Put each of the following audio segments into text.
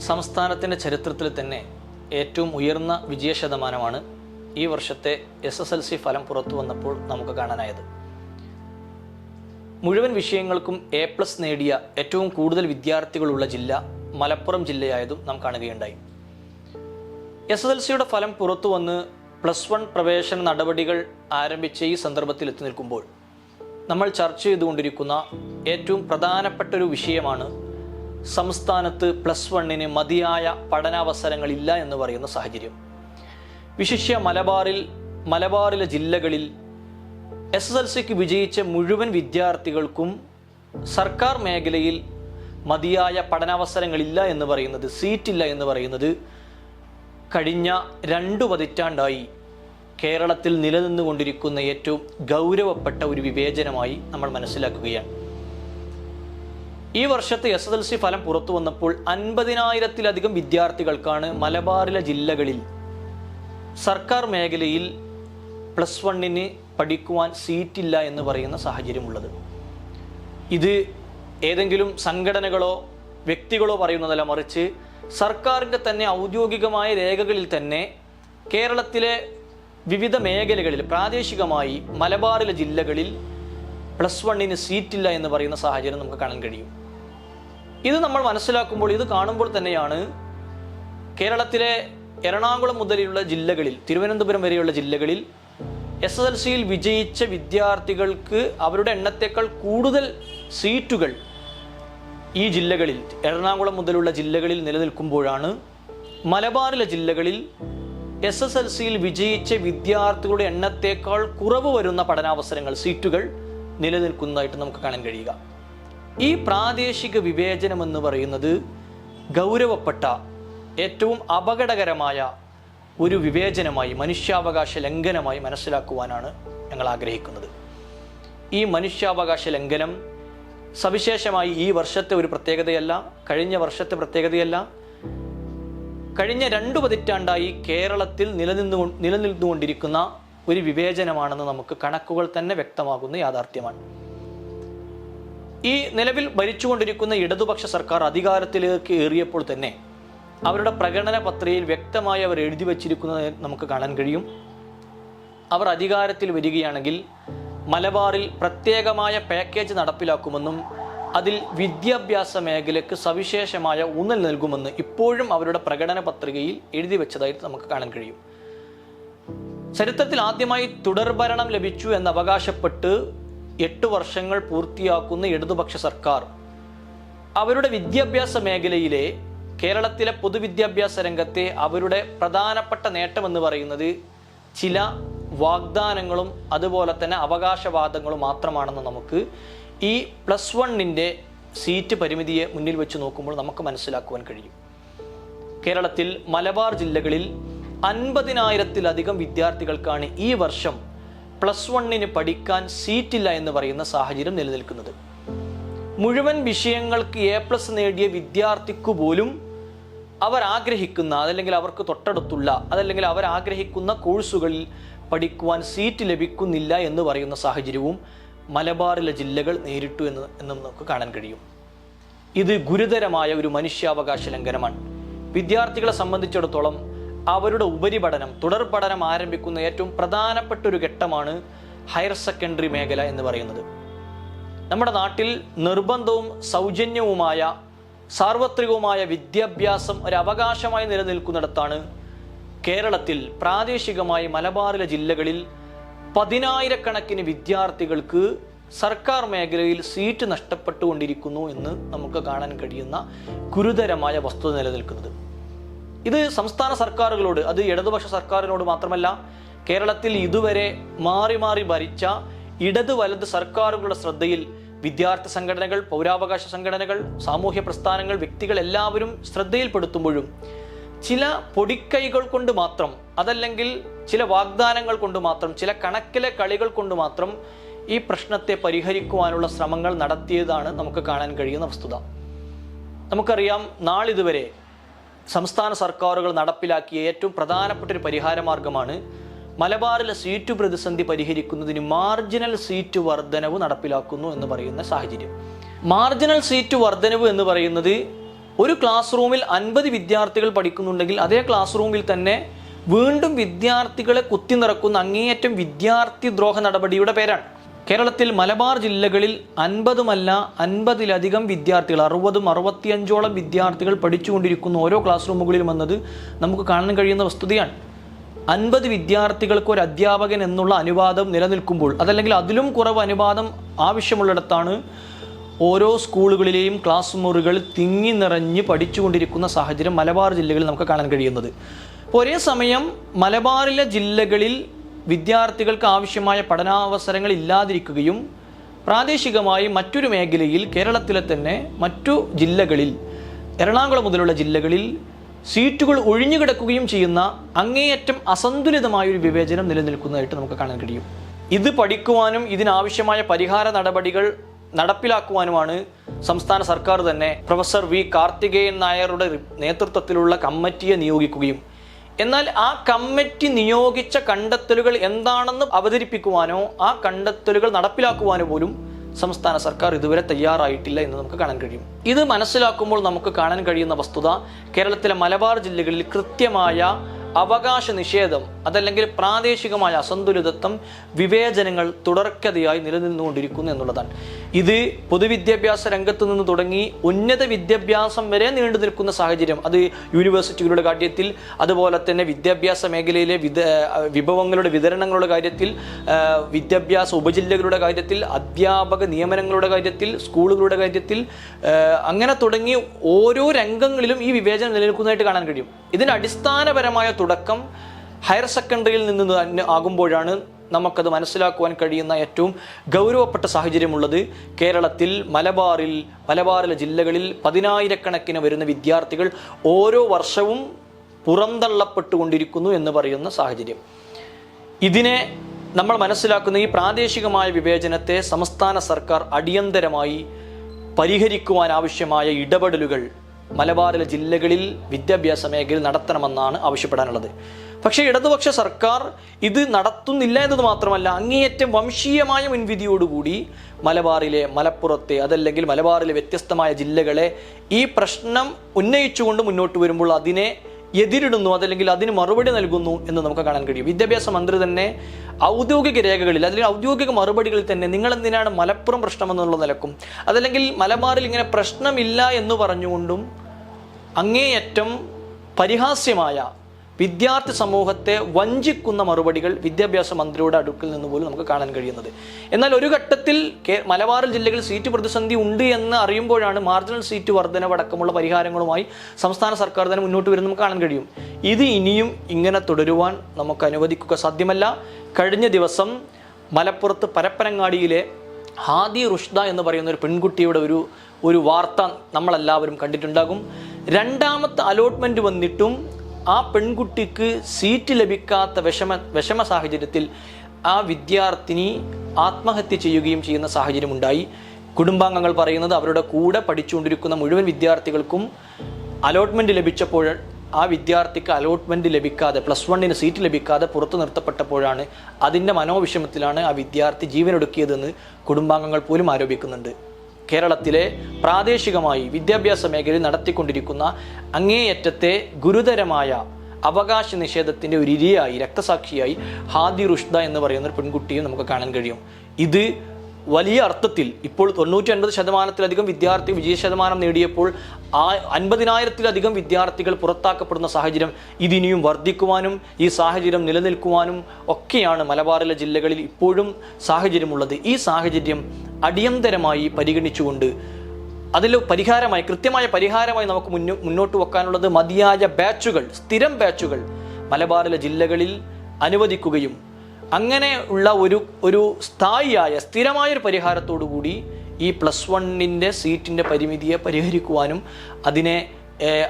സംസ്ഥാനത്തിന്റെ ചരിത്രത്തിൽ തന്നെ ഏറ്റവും ഉയർന്ന വിജയ ശതമാനമാണ് ഈ വർഷത്തെ എസ് എസ് എൽ സി ഫലം പുറത്തു വന്നപ്പോൾ നമുക്ക് കാണാനായത്. മുഴുവൻ വിഷയങ്ങൾക്കും എ പ്ലസ് നേടിയ ഏറ്റവും കൂടുതൽ വിദ്യാർത്ഥികളുള്ള ജില്ല മലപ്പുറം ജില്ലയായതും നാം കാണുകയുണ്ടായി. എസ് എസ് എൽ സിയുടെ ഫലം പുറത്തു വന്ന് പ്ലസ് വൺ പ്രവേശന നടപടികൾ ആരംഭിച്ച ഈ സന്ദർഭത്തിൽ എത്തി നിൽക്കുമ്പോൾ നമ്മൾ ചർച്ച ചെയ്തുകൊണ്ടിരിക്കുന്ന ഏറ്റവും പ്രധാനപ്പെട്ട ഒരു വിഷയമാണ് സംസ്ഥാനത്ത് പ്ലസ് വണ്ണിന് മതിയായ പഠനാവസരങ്ങളില്ല എന്ന് പറയുന്ന സാഹചര്യം. വിശിഷ്യ മലബാറിൽ മലബാറിലെ ജില്ലകളിൽ എസ് എസ് എൽ സിക്ക് വിജയിച്ച മുഴുവൻ വിദ്യാർത്ഥികൾക്കും സർക്കാർ മേഖലയിൽ മതിയായ പഠനാവസരങ്ങളില്ല എന്ന് പറയുന്നത് സീറ്റില്ല എന്ന് പറയുന്നത് കഴിഞ്ഞ രണ്ടു പതിറ്റാണ്ടായി കേരളത്തിൽ നിലനിന്നുകൊണ്ടിരിക്കുന്ന ഏറ്റവും ഗൗരവപ്പെട്ട ഒരു വിവേചനമായി നമ്മൾ മനസ്സിലാക്കുകയാണ്. ഈ വർഷത്തെ എസ് എസ് എൽ സി ഫലം പുറത്തു വന്നപ്പോൾ അൻപതിനായിരത്തിലധികം വിദ്യാർത്ഥികൾക്കാണ് മലബാറിലെ ജില്ലകളിൽ സർക്കാർ മേഖലയിൽ പ്ലസ് വണ്ണിന് പഠിക്കുവാൻ സീറ്റില്ല എന്ന് പറയുന്ന സാഹചര്യമുള്ളത്. ഇത് ഏതെങ്കിലും സംഘടനകളോ വ്യക്തികളോ പറയുന്നതല്ല മറിച്ച് സർക്കാരിന്റെ തന്നെ ഔദ്യോഗികമായ രേഖകളിൽ തന്നെ കേരളത്തിലെ വിവിധ മേഖലകളിൽ പ്രാദേശികമായി മലബാറിലെ ജില്ലകളിൽ പ്ലസ് വണ്ണിന് സീറ്റില്ല എന്ന് പറയുന്ന സാഹചര്യം നമുക്ക് കാണാൻ കഴിയും. ഇത് നമ്മൾ മനസ്സിലാക്കുമ്പോൾ ഇത് കാണുമ്പോൾ തന്നെയാണ് കേരളത്തിലെ എറണാകുളം മുതലുള്ള ജില്ലകളിൽ തിരുവനന്തപുരം വരെയുള്ള ജില്ലകളിൽ എസ് എസ് എൽ സിയിൽ വിജയിച്ച വിദ്യാർത്ഥികൾക്ക് അവരുടെ എണ്ണത്തേക്കാൾ കൂടുതൽ സീറ്റുകൾ ഈ ജില്ലകളിൽ എറണാകുളം മുതലുള്ള ജില്ലകളിൽ നിലനിൽക്കുമ്പോഴാണ് മലബാറിലെ ജില്ലകളിൽ എസ് എസ് എൽ സിയിൽ വിജയിച്ച വിദ്യാർത്ഥികളുടെ എണ്ണത്തേക്കാൾ കുറവ് വരുന്ന പഠനാവസരങ്ങൾ സീറ്റുകൾ നിലനിൽക്കുന്നതായിട്ട് നമുക്ക് കാണാൻ കഴിയുക. ഈ പ്രാദേശിക വിവേചനം എന്ന് പറയുന്നത് ഗൗരവപ്പെട്ട ഏറ്റവും അപകടകരമായ ഒരു വിവേചനമായി മനുഷ്യാവകാശ ലംഘനമായി മനസ്സിലാക്കുവാനാണ് ഞങ്ങൾ ആഗ്രഹിക്കുന്നത്. ഈ മനുഷ്യാവകാശ ലംഘനം സവിശേഷമായി ഈ വർഷത്തെ ഒരു പ്രത്യേകതയല്ല കഴിഞ്ഞ വർഷത്തെ പ്രത്യേകതയല്ല. കഴിഞ്ഞ രണ്ടു പതിറ്റാണ്ടായി കേരളത്തിൽ നിലനിന്നു നിലനിന്നുകൊണ്ടിരിക്കുന്ന ഒരു വിവേചനമാണെന്ന് നമുക്ക് കണക്കുകൾ തന്നെ വ്യക്തമാകുന്ന യാഥാർത്ഥ്യമാണ്. ഈ നിലവിൽ ഭരിച്ചുകൊണ്ടിരിക്കുന്ന ഇടതുപക്ഷ സർക്കാർ അധികാരത്തിലേക്ക് ഏറിയപ്പോൾ തന്നെ അവരുടെ പ്രകടന പത്രികയിൽ വ്യക്തമായി അവർ എഴുതി വച്ചിരിക്കുന്നത് നമുക്ക് കാണാൻ കഴിയും. അവർ അധികാരത്തിൽ വരികയാണെങ്കിൽ മലബാറിൽ പ്രത്യേകമായ പാക്കേജ് നടപ്പിലാക്കുമെന്നും അതിൽ വിദ്യാഭ്യാസ മേഖലയ്ക്ക് സവിശേഷമായ ഊന്നൽ നൽകുമെന്ന് ഇപ്പോഴും അവരുടെ പ്രകടന പത്രികയിൽ എഴുതി വെച്ചതായിട്ട് നമുക്ക് കാണാൻ കഴിയും. ചരിത്രത്തിൽ ആദ്യമായി തുടർഭരണം ലഭിച്ചു എന്ന് അവകാശപ്പെട്ട് എട്ട് വർഷങ്ങൾ പൂർത്തിയാക്കുന്ന ഇടതുപക്ഷ സർക്കാർ. അവരുടെ വിദ്യാഭ്യാസ മേഖലയിലെ കേരളത്തിലെ പൊതുവിദ്യാഭ്യാസ രംഗത്തെ അവരുടെ പ്രധാനപ്പെട്ട നേട്ടമെന്ന് പറയുന്നത് ചില വാഗ്ദാനങ്ങളും അതുപോലെ തന്നെ അവകാശവാദങ്ങളും മാത്രമാണെന്ന് നമുക്ക് ഈ പ്ലസ് വണ്ണിന്റെ സീറ്റ് പരിമിതിയെ മുന്നിൽ വെച്ച് നോക്കുമ്പോൾ നമുക്ക് മനസ്സിലാക്കുവാൻ കഴിയും. കേരളത്തിൽ മലബാർ ജില്ലകളിൽ അൻപതിനായിരത്തിലധികം വിദ്യാർത്ഥികൾക്കാണ് ഈ വർഷം പ്ലസ് വണ്ണിന് പഠിക്കാൻ സീറ്റില്ല എന്ന് പറയുന്ന സാഹചര്യം നിലനിൽക്കുന്നത്. മുഴുവൻ വിഷയങ്ങൾക്ക് എ പ്ലസ് നേടിയ വിദ്യാർത്ഥിക്കു പോലും അവർ ആഗ്രഹിക്കുന്ന അതല്ലെങ്കിൽ അവർക്ക് തൊട്ടടുത്തുള്ള അതല്ലെങ്കിൽ അവർ ആഗ്രഹിക്കുന്ന കോഴ്സുകളിൽ പഠിക്കുവാൻ സീറ്റ് ലഭിക്കുന്നില്ല എന്ന് പറയുന്ന സാഹചര്യവും മലബാറിലെ ജില്ലകൾ നേരിട്ടു എന്ന് എന്നും നമുക്ക് കാണാൻ കഴിയും. ഇത് ഗുരുതരമായ ഒരു മനുഷ്യാവകാശ ലംഘനമാണ്. വിദ്യാർത്ഥികളെ സംബന്ധിച്ചിടത്തോളം അവരുടെ ഉപരിപഠനം തുടർ പഠനം ആരംഭിക്കുന്ന ഏറ്റവും പ്രധാനപ്പെട്ട ഒരു ഘട്ടമാണ് ഹയർ സെക്കൻഡറി മേഖല എന്ന് പറയുന്നത്. നമ്മുടെ നാട്ടിൽ നിർബന്ധവും സൗജന്യവുമായ സാർവത്രികവുമായ വിദ്യാഭ്യാസം ഒരു അവകാശമായി നിലനിൽക്കുന്നിടത്താണ് കേരളത്തിൽ പ്രാദേശികമായി മലബാറിലെ ജില്ലകളിൽ പതിനായിരക്കണക്കിന് വിദ്യാർത്ഥികൾക്ക് സർക്കാർ മേഖലയിൽ സീറ്റ് നഷ്ടപ്പെട്ടുകൊണ്ടിരിക്കുന്നു എന്ന് നമുക്ക് കാണാൻ കഴിയുന്ന ഗുരുതരമായ വസ്തുത നിലനിൽക്കുന്നത്. ഇത് സംസ്ഥാന സർക്കാരുകളോട് അത് ഇടതുപക്ഷ സർക്കാരിനോട് മാത്രമല്ല കേരളത്തിൽ ഇതുവരെ മാറി മാറി ഭരിച്ച ഇടത് വലത് സർക്കാരുകളുടെ ശ്രദ്ധയിൽ വിദ്യാർത്ഥി സംഘടനകൾ പൗരാവകാശ സംഘടനകൾ സാമൂഹ്യ പ്രസ്ഥാനങ്ങൾ വ്യക്തികൾ എല്ലാവരും ശ്രദ്ധയിൽപ്പെടുത്തുമ്പോഴും ചില പൊടിക്കൈകൾ കൊണ്ട് മാത്രം അതല്ലെങ്കിൽ ചില വാഗ്ദാനങ്ങൾ കൊണ്ട് മാത്രം ചില കണക്കിലെ കളികൾ കൊണ്ട് മാത്രം ഈ പ്രശ്നത്തെ പരിഹരിക്കുവാനുള്ള ശ്രമങ്ങൾ നടത്തിയതാണ് നമുക്ക് കാണാൻ കഴിയുന്ന വസ്തുത. നമുക്കറിയാം നാളിതുവരെ സംസ്ഥാന സർക്കാരുകൾ നടപ്പിലാക്കിയ ഏറ്റവും പ്രധാനപ്പെട്ട ഒരു പരിഹാര മാർഗമാണ് മലബാറിലെ സീറ്റ് പ്രതിസന്ധി പരിഹരിക്കുന്നതിന് മാർജിനൽ സീറ്റ് വർധനവ് നടപ്പിലാക്കുന്നു എന്ന് പറയുന്ന സാഹചര്യം. മാർജിനൽ സീറ്റ് വർധനവ് എന്ന് പറയുന്നത് ഒരു ക്ലാസ് റൂമിൽ അൻപത് വിദ്യാർത്ഥികൾ പഠിക്കുന്നുണ്ടെങ്കിൽ അതേ ക്ലാസ് റൂമിൽ തന്നെ വീണ്ടും വിദ്യാർത്ഥികളെ കുത്തി നിറക്കുന്ന അങ്ങേയറ്റം വിദ്യാർത്ഥി ദ്രോഹ നടപടിയുടെ പേരാണ്. കേരളത്തിൽ മലബാർ ജില്ലകളിൽ അൻപതുമല്ല അൻപതിലധികം വിദ്യാർത്ഥികൾ അറുപതും അറുപത്തിയഞ്ചോളം വിദ്യാർത്ഥികൾ പഠിച്ചുകൊണ്ടിരിക്കുന്ന ഓരോ ക്ലാസ് റൂമുകളിലും എന്നത് നമുക്ക് കാണാൻ കഴിയുന്ന വസ്തുതയാണ്. അൻപത് വിദ്യാർത്ഥികൾക്ക് ഒരു അധ്യാപകൻ എന്നുള്ള അനുവാദം നിലനിൽക്കുമ്പോൾ അതല്ലെങ്കിൽ അതിലും കുറവ് അനുവാദം ആവശ്യമുള്ളിടത്താണ് ഓരോ സ്കൂളുകളിലെയും ക്ലാസ് മുറികൾ തിങ്ങി നിറഞ്ഞ് പഠിച്ചുകൊണ്ടിരിക്കുന്ന സാഹചര്യം മലബാർ ജില്ലകളിൽ നമുക്ക് കാണാൻ കഴിയുന്നത്. ഒരേ സമയം മലബാറിലെ ജില്ലകളിൽ വിദ്യാർത്ഥികൾക്ക് ആവശ്യമായ പഠനാവസരങ്ങൾ ഇല്ലാതിരിക്കുകയും പ്രാദേശികമായി മറ്റൊരു മേഖലയിൽ കേരളത്തിലെ തന്നെ മറ്റു ജില്ലകളിൽ എറണാകുളം മുതലുള്ള ജില്ലകളിൽ സീറ്റുകൾ ഒഴിഞ്ഞുകിടക്കുകയും ചെയ്യുന്ന അങ്ങേയറ്റം അസന്തുലിതമായൊരു വിവേചനം നിലനിൽക്കുന്നതായിട്ട് നമുക്ക് കാണാൻ കഴിയും. ഇത് പഠിക്കുവാനും ഇതിനാവശ്യമായ പരിഹാര നടപടികൾ നടപ്പിലാക്കുവാനുമാണ് സംസ്ഥാന സർക്കാർ തന്നെ പ്രൊഫസർ വി കാർത്തികേയൻ നായരുടെ നേതൃത്വത്തിലുള്ള കമ്മിറ്റിയെ നിയോഗിക്കുകയും എന്നാൽ ആ കമ്മിറ്റി നിയോഗിച്ച കണ്ടെത്തലുകൾ എന്താണെന്ന് അവതരിപ്പിക്കുവാനോ ആ കണ്ടെത്തലുകൾ നടപ്പിലാക്കുവാനോ പോലും സംസ്ഥാന സർക്കാർ ഇതുവരെ തയ്യാറായിട്ടില്ല എന്ന് നമുക്ക് കാണാൻ കഴിയും. ഇത് മനസ്സിലാക്കുമ്പോൾ നമുക്ക് കാണാൻ കഴിയുന്ന വസ്തുത കേരളത്തിലെ മലബാർ ജില്ലകളിൽ കൃത്യമായ അവകാശ നിഷേധം അതല്ലെങ്കിൽ പ്രാദേശികമായ അസന്തുലിതത്വം വിവേചനങ്ങൾ തുടർക്കഥയായി നിലനിന്നുകൊണ്ടിരിക്കുന്നു എന്നുള്ളതാണ്. ഇത് പൊതുവിദ്യാഭ്യാസ രംഗത്ത് നിന്ന് തുടങ്ങി ഉന്നത വിദ്യാഭ്യാസം വരെ നീണ്ടു നിൽക്കുന്ന സാഹചര്യം. അത് യൂണിവേഴ്സിറ്റികളുടെ കാര്യത്തിൽ അതുപോലെ തന്നെ വിദ്യാഭ്യാസ മേഖലയിലെ വിത വിഭവങ്ങളുടെ വിതരണങ്ങളുടെ കാര്യത്തിൽ വിദ്യാഭ്യാസ ഉപജില്ലകളുടെ കാര്യത്തിൽ അധ്യാപക നിയമനങ്ങളുടെ കാര്യത്തിൽ സ്കൂളുകളുടെ കാര്യത്തിൽ അങ്ങനെ തുടങ്ങി ഓരോ രംഗങ്ങളിലും ഈ വിവേചനം നിലനിൽക്കുന്നതായിട്ട് കാണാൻ കഴിയും. ഇതിന് അടിസ്ഥാനപരമായ തുടക്കം ഹയർ സെക്കൻഡറിയിൽ നിന്ന് തന്നെ ആകുമ്പോഴാണ് നമുക്കത് മനസ്സിലാക്കുവാൻ കഴിയുന്ന ഏറ്റവും ഗൗരവപ്പെട്ട സാഹചര്യമുള്ളത്. കേരളത്തിൽ മലബാറിൽ മലബാറിലെ ജില്ലകളിൽ പതിനായിരക്കണക്കിന് വരുന്ന വിദ്യാർത്ഥികൾ ഓരോ വർഷവും പുറന്തള്ളപ്പെട്ടുകൊണ്ടിരിക്കുന്നു എന്ന് പറയുന്ന സാഹചര്യം. ഇതിനെ നമ്മൾ മനസ്സിലാക്കുന്ന ഈ പ്രാദേശികമായ വിവേചനത്തെ സംസ്ഥാന സർക്കാർ അടിയന്തരമായി പരിഹരിക്കുവാൻ ആവശ്യമായ ഇടപെടലുകൾ മലബാറിലെ ജില്ലകളിൽ വിദ്യാഭ്യാസ മേഖലയിൽ നടത്തണമെന്നാണ് ആവശ്യപ്പെടാനുള്ളത്. പക്ഷേ ഇടതുപക്ഷ സർക്കാർ ഇത് നടത്തുന്നില്ല എന്നത് മാത്രമല്ല അങ്ങേയറ്റം വംശീയമായ മുൻവിധിയോടുകൂടി മലബാറിലെ മലപ്പുറത്തെ അതല്ലെങ്കിൽ മലബാറിലെ വ്യത്യസ്തമായ ജില്ലകളെ ഈ പ്രശ്നം ഉന്നയിച്ചുകൊണ്ട് മുന്നോട്ട് വരുമ്പോൾ അതിനെ എതിരിടുന്നു അതല്ലെങ്കിൽ അതിന് മറുപടി നൽകുന്നു എന്ന് നമുക്ക് കാണാൻ കഴിയും. വിദ്യാഭ്യാസ മന്ത്രി തന്നെ ഔദ്യോഗിക രേഖകളിൽ അല്ലെങ്കിൽ ഔദ്യോഗിക മറുപടികളിൽ തന്നെ നിങ്ങൾ എന്തിനാണ് മലപ്പുറം പ്രശ്നമെന്നുള്ള നിലക്കും അതല്ലെങ്കിൽ മലബാറിൽ ഇങ്ങനെ പ്രശ്നമില്ല എന്ന് പറഞ്ഞുകൊണ്ടും അങ്ങേയറ്റം പരിഹാസ്യമായ വിദ്യാർത്ഥി സമൂഹത്തെ വഞ്ചിക്കുന്ന മറുപടികൾ വിദ്യാഭ്യാസ മന്ത്രിയുടെ അടുക്കിൽ നിന്ന് പോലും നമുക്ക് കാണാൻ കഴിയുന്നത്. എന്നാൽ ഒരു ഘട്ടത്തിൽ മലബാർ ജില്ലകളിൽ സീറ്റ് പ്രതിസന്ധി ഉണ്ട് എന്ന് അറിയുമ്പോഴാണ് മാർജിനൽ സീറ്റ് വർധനവടക്കമുള്ള പരിഹാരങ്ങളുമായി സംസ്ഥാന സർക്കാർ തന്നെ മുന്നോട്ട് വരുന്നത് നമുക്ക് കാണാൻ കഴിയും. ഇത് ഇനിയും ഇങ്ങനെ തുടരുവാൻ നമുക്ക് അനുവദിക്കുക സാധ്യമല്ല. കഴിഞ്ഞ ദിവസം മലപ്പുറത്ത് പരപ്പനങ്ങാടിയിലെ ഹാദി റുഷ്ദ എന്ന് പറയുന്ന ഒരു പെൺകുട്ടിയുടെ ഒരു ഒരു വാർത്ത നമ്മളെല്ലാവരും കണ്ടിട്ടുണ്ടാകും. രണ്ടാമത്തെ അലോട്ട്മെന്റ് വന്നിട്ടും ആ പെൺകുട്ടിക്ക് സീറ്റ് ലഭിക്കാത്ത വിഷമ വിഷമ സാഹചര്യത്തിൽ ആ വിദ്യാർത്ഥിനി ആത്മഹത്യ ചെയ്യുകയും ചെയ്യുന്ന സാഹചര്യം ഉണ്ടായി കുടുംബാംഗങ്ങൾ പറയുന്നത് അവരുടെ കൂടെ പഠിച്ചുകൊണ്ടിരിക്കുന്ന മുഴുവൻ വിദ്യാർത്ഥികൾക്കും അലോട്ട്മെന്റ് ലഭിച്ചപ്പോൾ ആ വിദ്യാർത്ഥിക്ക് അലോട്ട്മെന്റ് ലഭിക്കാതെ പ്ലസ് വണ്ണിന് സീറ്റ് ലഭിക്കാതെ പുറത്തു നിർത്തപ്പെട്ടപ്പോഴാണ് അതിന്റെ മനോവിഷമത്തിലാണ് ആ വിദ്യാർത്ഥി ജീവനൊടുക്കിയതെന്ന് കുടുംബാംഗങ്ങൾ പോലും ആരോപിക്കുന്നുണ്ട്. കേരളത്തിലെ പ്രാദേശികമായി വിദ്യാഭ്യാസ മേഖലയിൽ നടത്തിക്കൊണ്ടിരിക്കുന്ന അങ്ങേയറ്റത്തെ ഗുരുതരമായ അവകാശ നിഷേധത്തിന്റെ ഒരു ഇരയായി രക്തസാക്ഷിയായി ഹാദി റുഷ്ദ എന്ന് പറയുന്ന ഒരു പെൺകുട്ടിയും നമുക്ക് കാണാൻ കഴിയും. ഇത് വലിയ അർത്ഥത്തിൽ ഇപ്പോൾ തൊണ്ണൂറ്റി അൻപത് ശതമാനത്തിലധികം വിദ്യാർത്ഥി വിജയ ശതമാനം നേടിയപ്പോൾ ആ അൻപതിനായിരത്തിലധികം വിദ്യാർത്ഥികൾ പുറത്താക്കപ്പെടുന്ന സാഹചര്യം ഇതിനിയും വർദ്ധിക്കുവാനും ഈ സാഹചര്യം നിലനിൽക്കുവാനും ഒക്കെയാണ് മലബാറിലെ ജില്ലകളിൽ ഇപ്പോഴും സാഹചര്യമുള്ളത്. ഈ സാഹചര്യം അടിയന്തരമായി പരിഗണിച്ചുകൊണ്ട് അതിൽ പരിഹാരമായി കൃത്യമായ പരിഹാരമായി നമുക്ക് മുന്നോ മുന്നോട്ട് വെക്കാനുള്ളത് മതിയായ ബാച്ചുകൾ സ്ഥിരം ബാച്ചുകൾ മലബാറിലെ ജില്ലകളിൽ അനുവദിക്കുകയും അങ്ങനെ ഉള്ള ഒരു ഒരു സ്ഥായിയായ സ്ഥിരമായൊരു പരിഹാരത്തോടു കൂടി ഈ പ്ലസ് വണ്ണിന്റെ സീറ്റിന്റെ പരിമിതിയെ പരിഹരിക്കുവാനും അതിനെ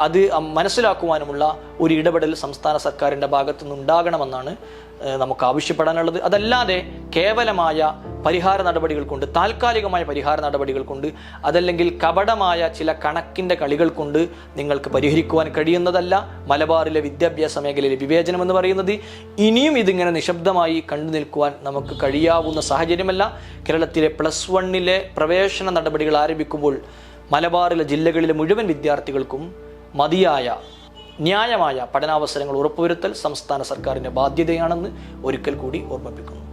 അത് മനസ്സിലാക്കുവാനുമുള്ള ഒരു ഇടപെടൽ സംസ്ഥാന സർക്കാരിന്റെ ഭാഗത്തു നിന്നുണ്ടാകണമെന്നാണ് നമുക്ക് ആവശ്യപ്പെടാനുള്ളത് അതല്ലാതെ കേവലമായ പരിഹാര നടപടികൾ കൊണ്ട് താൽക്കാലികമായ പരിഹാര നടപടികൾ കൊണ്ട് അതല്ലെങ്കിൽ കപടമായ ചില കണക്കിന്റെ കളികൾ കൊണ്ട് നിങ്ങൾക്ക് പരിഹരിക്കുവാൻ കഴിയുന്നതല്ല മലബാറിലെ വിദ്യാഭ്യാസ മേഖലയിലെ വിവേചനം എന്ന് പറയുന്നത്. ഇനിയും ഇതിങ്ങനെ നിശബ്ദമായി കണ്ടു നിൽക്കുവാൻ നമുക്ക് കഴിയാവുന്ന സാഹചര്യമല്ല. കേരളത്തിലെ പ്ലസ് വണ്ണിലെ പ്രവേശന നടപടികൾ ആരംഭിക്കുമ്പോൾ മലബാറിലെ ജില്ലകളിലെ മുഴുവൻ വിദ്യാർത്ഥികൾക്കും മതിയായ ന്യായമായ പഠനാവസരങ്ങൾ ഉറപ്പുവരുത്തൽ സംസ്ഥാന സർക്കാരിന്റെ ബാധ്യതയാണെന്ന് ഒരിക്കൽ കൂടി ഓർമ്മിപ്പിക്കുന്നു.